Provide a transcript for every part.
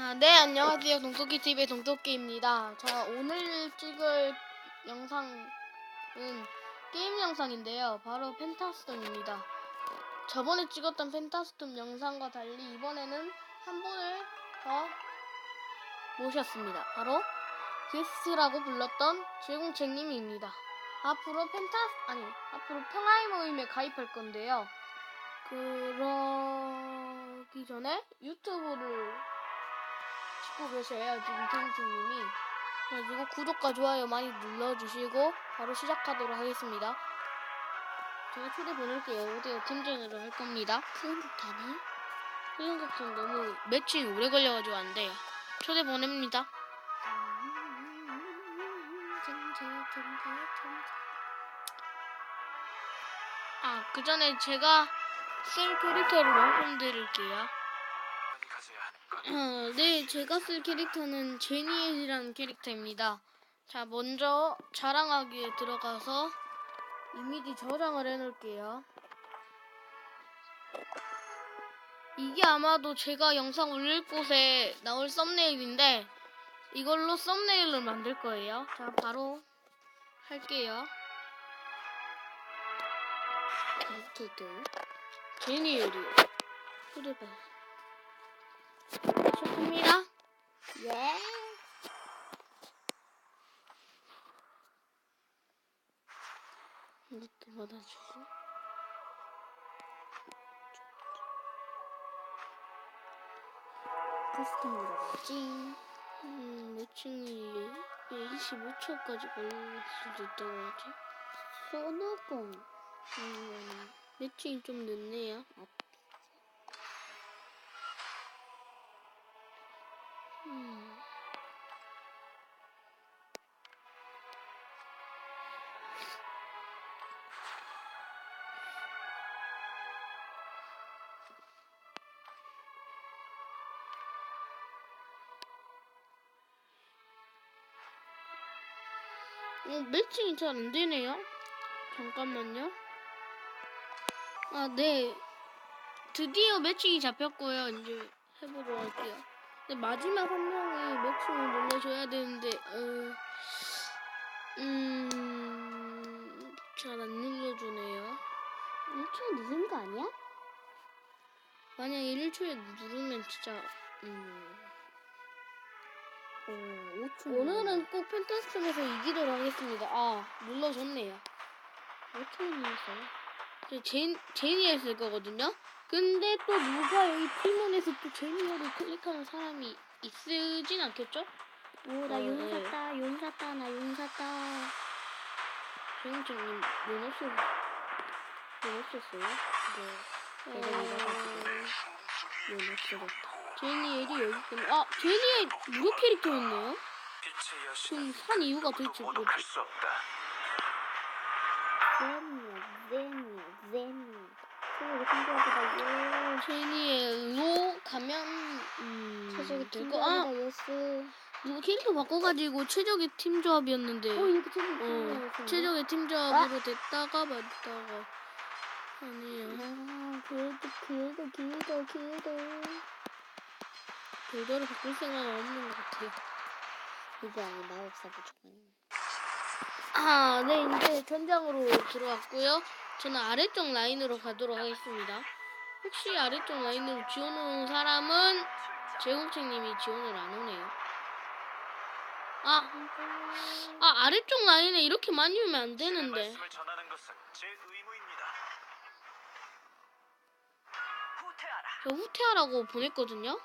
아, 네, 안녕하세요. 동토끼 TV의 동토끼입니다. 자, 오늘 찍을 영상은 게임 영상인데요. 바로 펜타스톰입니다. 저번에 찍었던 펜타스톰 영상과 달리 이번에는 한 분을 더 모셨습니다. 바로 게스트라고 불렀던 제공책님입니다. 앞으로 펜타스 아니 앞으로 평화의 모임에 가입할 건데요. 그러기 전에 유튜브를 찍고 계셔요 지금 제공책님이. 그래가지고 구독과 좋아요 많이 눌러주시고 바로 시작하도록 하겠습니다. 제가 초대 보낼게요. 오디오 팀전으로 할 겁니다. 수영극탄이? 수영극탄 너무 매칭이 오래 걸려가지고 안 돼요. 초대 보냅니다. 아, 그 전에 제가 쓸 캐릭터를 말씀드릴게요. 어, 네, 제가 쓸 캐릭터는 제니엘이라는 캐릭터입니다. 자, 먼저 자랑하기에 들어가서 이미지 저장을 해놓을게요. 이게 아마도 제가 영상 올릴 곳에 나올 썸네일인데 이걸로 썸네일을 만들 거예요. 자, 바로 할게요. 캐릭터들 제니엘이요. 휴대폰. 시작합니다. 예. 이것도 받아주고. 커스텀 들어가지. 음, 몇 층이래? 25초까지 걸릴 수도 있다고 하지? 소노공. 음, 매칭이 좀 늦네요. 음. 어, 매칭이 잘 안 되네요. 잠깐만요. 아, 네. 드디어 매칭이 잡혔고요. 이제 해보도록 할게요. 근데 마지막 한 명이 매칭을 눌러줘야 되는데, 어, 음, 잘안 눌러주네요. 1초 늦은 거 아니야? 만약에 1초에 누르면 진짜, 음. 오, 5초. 오늘은 꼭 펜타스톰에서 이기도록 하겠습니다. 아, 눌러줬네요. 5초 눌렀어요. 저 제인, 제니엘 쓸 거거든요? 근데 또 누가 여기 팀원에서 또 제니엘을 클릭하는 사람이 있으진 않겠죠? 오, 나 어, 용 네. 샀다, 용 샀다, 나용 샀다. 조영정님, 용 없었, 용 없었어요? 네. 제가 이래가지고, 용 없어졌다. 제니 엘이 여기 있군요. 아, 제니 엘 무료 캐릭터였네요? 그럼 산 이유가 도대체 뭐지? 모독할 수 없다. 젠이야, 젠이야, 젠이야. 최적의 신기하다, 제니엘로 가면, 음, 예. 최적의 될 거, 아! 예스. 누구 캐릭터 바꿔가지고 최적의 팀 조합이었는데. 오, 이렇게 최적의 어, 신기하다. 최적의 팀 조합으로 됐다가 말다가 아니에요. 아, 그래도, 그래도, 그래도, 그래도. 별도로 바꿀 생각은 없는 것 같아요. 이게 아니, 마법사 부족하니. 아, 네, 이제 전장으로 들어왔고요. 저는 아래쪽 라인으로 가도록 하겠습니다. 혹시 아래쪽 라인으로 지원 오는 사람은 제공책님이 지원을 안 오네요. 아, 아 아래쪽 라인에 이렇게 많이 오면 안 되는데. 저 후퇴하라고 보냈거든요.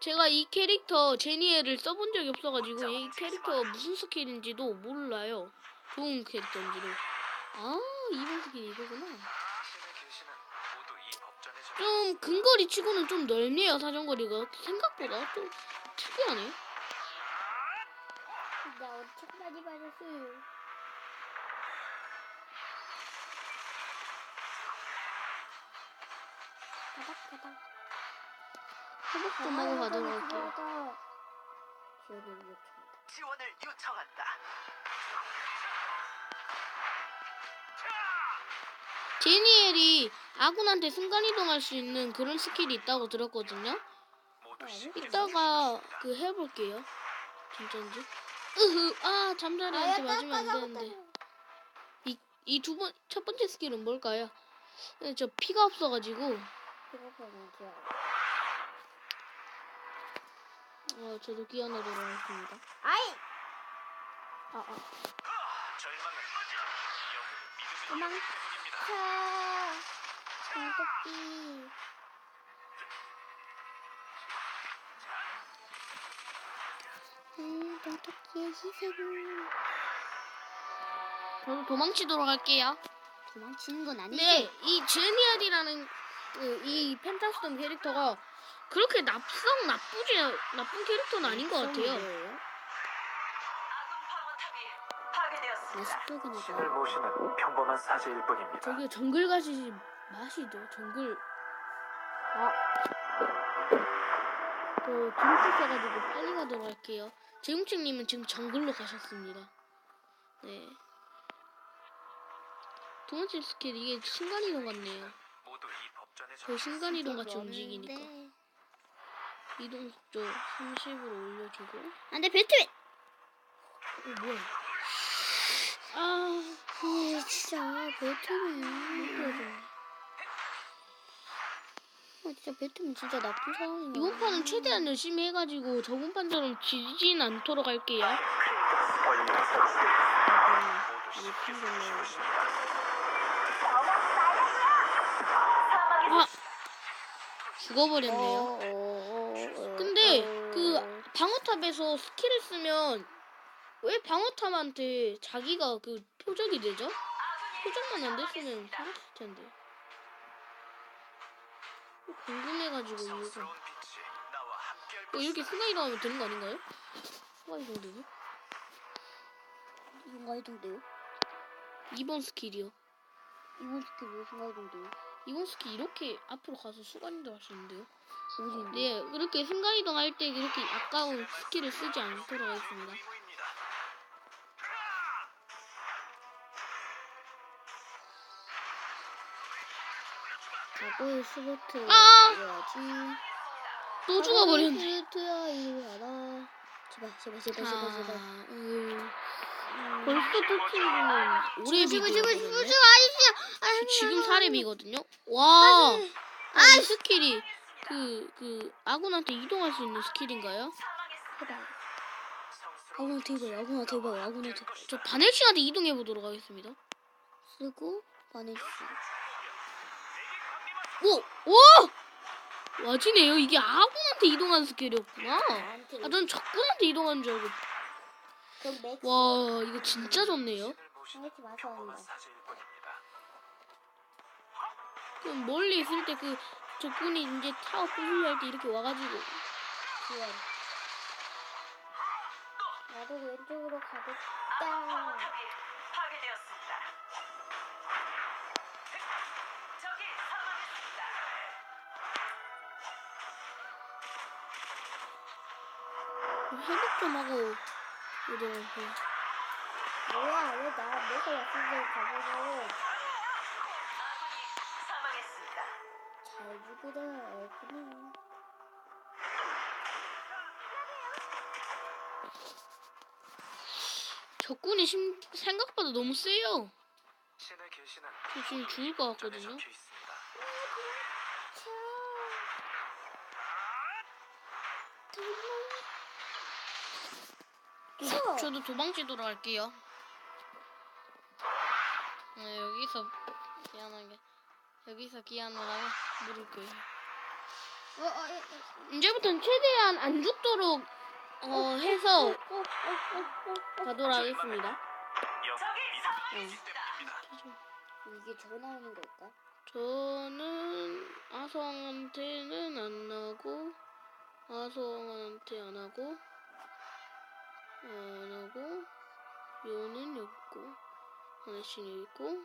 제가 이 캐릭터 제니엘을 써본 적이 없어가지고 이 캐릭터가 무슨 스킬인지도 몰라요. 좋은 캐릭터인지도. 아 이번 스킬 이거구나. 좀 근거리 치고는 좀 넓네요 사정거리가 생각보다 좀 특이하네. 나 엄청나게 맞았어요. 바닥바닥. 회복 좀 하고 가도록 할게요. 지원을 요청. 지원을 요청한다. 제니엘이 아군한테 순간이동할 수 있는 그런 스킬이 있다고 들었거든요. 이따가 그 해볼게요. 진짜인지. 으흐, 아, 잠자리한테 맞으면 안 되는데. 이, 이 두 번, 첫 번째 스킬은 뭘까요? 네, 저 피가 없어가지고. 어, 저도 끼어내도록 하겠습니다. 아이! 아, 아. 도망-. 차. 장토끼. 음, 장토끼의 희생을. 저도 도망치도록 할게요. 도망치는 건 아니지. 네, 이 제니얼이라는 그, 이 펜타스톰 캐릭터가 그렇게 납성 나쁘지 나쁜 캐릭터는 아닌 것 같아요. 뭐예요? 신을 봐. 모시는 평범한 사제일 뿐입니다. 저기 정글 가시 마시죠. 정글. 아. 저 중국 써가지고 빨리 가도록 할게요. 재용책님은 지금 정글로 가셨습니다. 네. 두 번째 스킬 이게 순간이동 같네요. 모두 이 법전에 그 순간이동 같이. 움직이니까. 이동 속도 30으로 올려주고. 안 돼, 배트맨! 어, 뭐야. 아, 예, 진짜, 배트맨. 힘들어졌네. 아, 진짜 배트맨 진짜 나쁜 사람인가. 이번 판은 최대한 열심히 해가지고 저번 판처럼 지진 않도록 할게요. 아! 죽어버렸네요. 어, 근데 그 방어탑에서 스킬을 쓰면 왜 방어탑한테 자기가 그 표적이 되죠? 표적만 안 됐으면 살았을 텐데. 궁금해가지고 이거 어, 이렇게 것이다. 순간이동하면 되는 거 아닌가요? 순간이동되죠? 순간 이동돼요? 2번 스킬이요. 이번 스킬 왜 순간 이동돼요? 이번 스킬 이렇게 앞으로 가서 순간이동 할 수 있는데요. 네, 그렇게 순간이동 할 때 이렇게 아까운 스킬을 쓰지 않도록 하겠습니다. 가고의 스로트 아! 해야지. 또 죽어버렸네. 스로트야 이리 와라. 제발 제발 제발 제발 제발. 아, 음. 벌써 터치는 오래 지금 지금 거든요. 지금 아저씨. 지금 사례비거든요. 와, 아, 이 스킬이 그 그 아군한테 이동할 수 있는 스킬인가요? 해봐. 아구나 대박 아구나 대박 아구나 대박. 저 바넬싱한테 이동해 보도록 하겠습니다. 쓰고 바네스. 오, 오, 와지네요. 이게 아군한테 이동하는 스킬이었구나. 아, 전 적군한테 이동하는 줄 알고. 와, 이거 진짜 좋네요. 그럼 멀리 있을 때 그 적군이 이제 타워 부수려 할 때 이렇게 와가지고. 나도 왼쪽으로 가겠다. 파괴되었습니다. 회복 좀 하고 할게요. 뭐야 왜나 내가 때 가보고 사망했습니다. 잘 죽으라 했구나. 적군이 심, 생각보다 너무 세요. 신의 계시는 저 지금 죽을 것 같거든요. 적혀 있습니다. 저도 도망치도록 할게요. 네, 여기서 기한하게 여기서 하면 물을 거예요. 어, 어, 어, 어. 이제부터는 최대한 안 죽도록 어, 해서 가도록 하겠습니다. 영혼을 믿음의 응. 때문입니다. 이게 저 나오는 걸까? 저는 아성한테는 안 나고 아성한테 안 하고 안 하고 요는 여기 있고 하나씩 여기 있고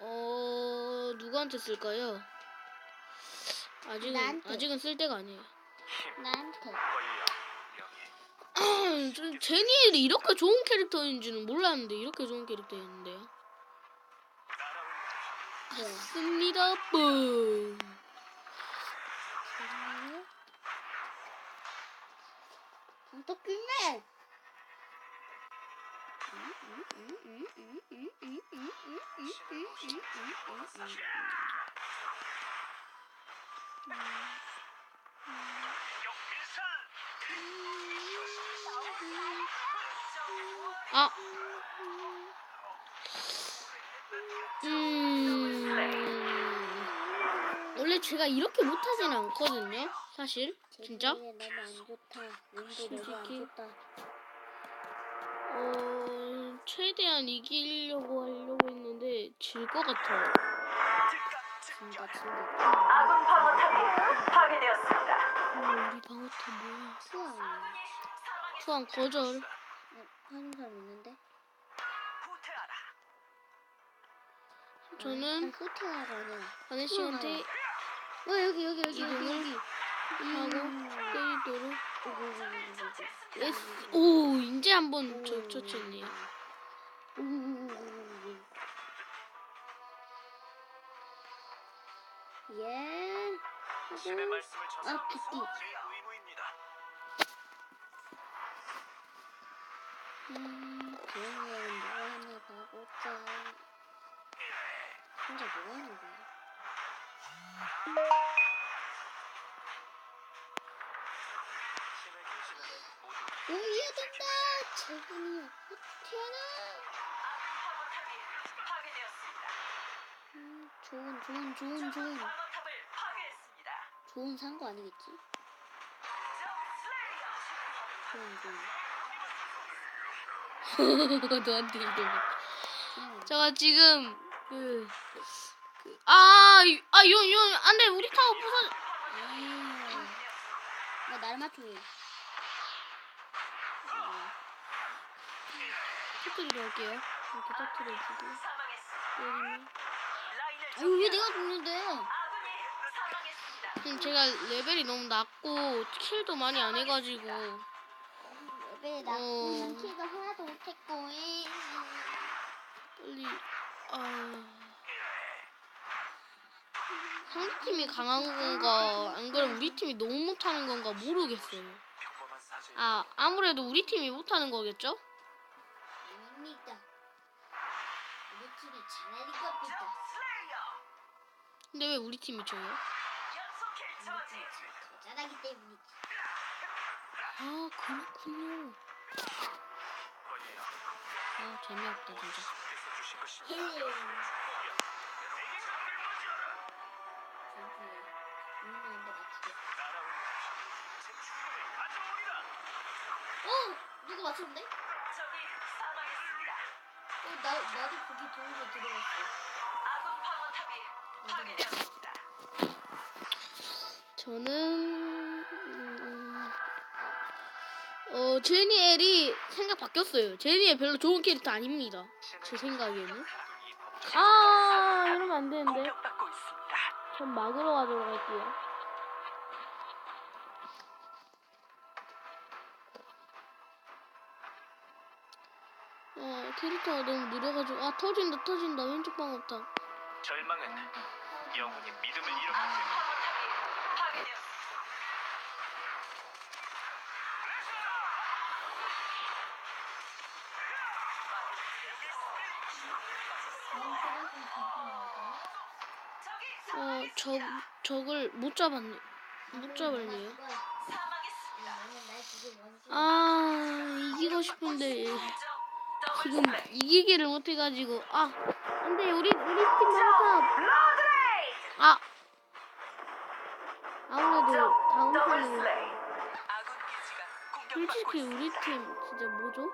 어 누구한테 쓸까요? 아직은 나한테. 아직은 쓸 때가 아니에요. 힘, 나한테. 좀 제니엘이 이렇게 좋은 캐릭터인지는 몰랐는데 이렇게 좋은 캐릭터였는데요. 네. 씁니다 뿡. 또 끝내. 아. 음. 원래 제가 이렇게 못하진 않거든요. 사실. 진짜. 너무 안 좋다. 운도 너무 안 솔직히. 좋다. 어, 최대한 이기려고 하려고 했는데 질 것 같아요. 진짜 진짜. 아군 방어탑이 파괴되었습니다. 어, 우리 방어탑 뭐야? 투안. 투항 거절. 어, 하는 사람 있는데? 후퇴하라. 저는 후퇴하라는. 하늘 씨한테 어 여기 여기 여기 여기 여기. 하고. S 오 이제 한번 저 쳤네요. 예. 말씀을 아. 음, 바보자. 혼자 뭐 하는 거야? 신의 계시는 모두 방어탑이 파괴되었습니다. 음, 좋은, 좋은, 좋은, 좋은. 좋은 산 거 아니겠지? 좋은, 좋은. 너한테. 좋은. 제가 지금 그, 그 아, 이- 아, 용, 용, 안 돼, 우리 타워 부서. 아, 나날 맞추기. 터트리러 갈게요. 이렇게. 때리면. 라인을 아유, 왜 내가 죽는데? 지금 제가 레벨이 너무 낮고 킬도 많이 안 해가지고 왜 어. 나쁜 키가 하나도 못했고, 이. 빨리 아 상대팀이 강한 건가 안 그러면 우리 팀이 너무 못하는 건가 모르겠어요. 아 아무래도 우리 팀이 못하는 거겠죠? 아닙니다. 우리 팀이 잘하는 겁니다. 근데 왜 우리 팀이 져요? 연속킬 우리 저지. 팀이 더 잘하기 때문이지. 아 그렇군요. 아 재미없다 진짜. 가져오리라. 어! 누가 맞췄는데? 어, 나, 나도 거기 동굴에 들어갔어. 아군 방어탑이 파괴되었습니다. 저는 음, 어 제니엘이 생각 바뀌었어요. 제니엘 별로 좋은 캐릭터 아닙니다. 제 생각에는. 아 이러면 안 되는데. 전 막으러 가도록 할게요. 어, 캐릭터가 너무 느려가지고, 아, 터진다, 터진다, 왼쪽 방어탑. 절망은 영혼이 믿음을 파괴되었습니다. 어, 적, 적을 못 잡았네. 못 잡았네요. 사망했습니다. 아, 이기고 싶은데, 지금 이기기를 못해가지고, 아, 안 돼, 우리, 우리 팀 방어탑. 아! 아무래도 다음 판은 솔직히. 우리 팀 진짜 뭐죠?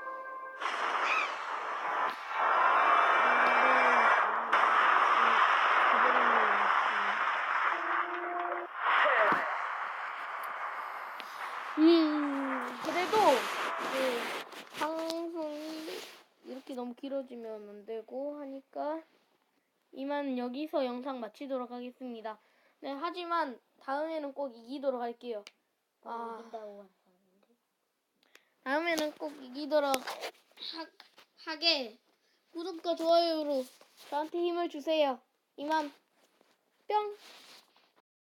음 그래도 네, 방송이 이렇게 너무 길어지면 안 되고 하니까 이만 여기서 영상 마치도록 하겠습니다. 네 하지만 다음에는 꼭 이기도록 할게요. 아. 사람인데. 다음에는 꼭 이기도록 하, 하게 구독과 좋아요로 저한테 힘을 주세요. 이만 뿅.